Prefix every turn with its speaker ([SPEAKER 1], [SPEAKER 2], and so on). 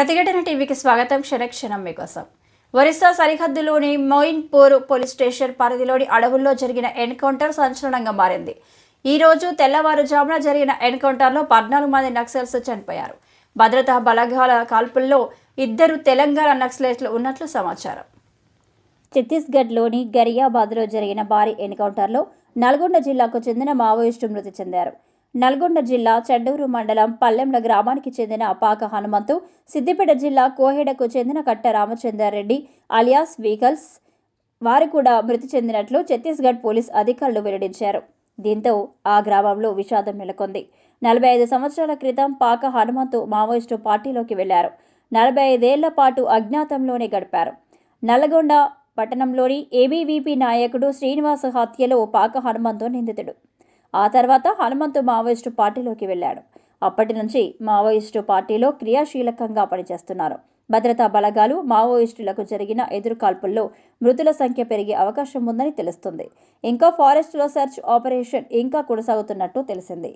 [SPEAKER 1] ప్రతిఘటన టీవీకి స్వాగతం. క్షణక్షణం మీకోసం. ఒరిస్సా సరిహద్దులోని మోయిన్పూర్ పోలీస్ స్టేషన్ పరిధిలోని అడవుల్లో జరిగిన ఎన్కౌంటర్ సంచలనంగా మారింది. ఈ రోజు తెల్లవారుజామున జరిగిన ఎన్కౌంటర్లో పద్నాలుగు మంది నక్సల్స్ చనిపోయారు. భద్రతా బలగాల కాల్పుల్లో ఇద్దరు తెలంగాణ నక్సలైట్లు ఉన్నట్లు సమాచారం. ఛత్తీస్గఢ్లోని గరియాబాద్లో జరిగిన భారీ ఎన్కౌంటర్లో నల్గొండ జిల్లాకు చెందిన మావోయిస్టు మృతి చెందారు. నల్గొండ జిల్లా చెడ్డూరు మండలం పల్లెంల గ్రామానికి చెందిన పాక హనుమంతు సిద్దిపేట జిల్లా కోహెడకు చెందిన కట్ట రామచంద్రారెడ్డి అలియాస్ వీగల్స్ వారు కూడా మృతి చెందినట్లు ఛత్తీస్గఢ్ పోలీస్ అధికారులు వెల్లడించారు. దీంతో ఆ గ్రామంలో విషాదం నెలకొంది. నలభై ఐదు సంవత్సరాల క్రితం పాక హనుమంతు మావోయిస్టు పార్టీలోకి వెళ్ళారు. నలభై ఐదేళ్ళ పాటు అజ్ఞాతంలోనే గడిపారు. నల్లగొండ పట్టణంలోని ఏబీవీపీ నాయకుడు శ్రీనివాస హత్యలో పాక హనుమంతు నిందితుడు. ఆ తర్వాత హనుమంతు మావోయిస్టు పార్టీలోకి వెళ్ళాడు. అప్పటి నుంచి మావోయిస్టు పార్టీలో క్రియాశీలకంగా పనిచేస్తున్నారు. భద్రతా బలగాలు మావోయిస్టులకు జరిగిన ఎదురుకాల్పుల్లో మృతుల సంఖ్య పెరిగే అవకాశం ఉందని తెలుస్తుంది. ఇంకా ఫారెస్ట్లో సెర్చ్ ఆపరేషన్ ఇంకా కొనసాగుతున్నట్టు తెలిసింది.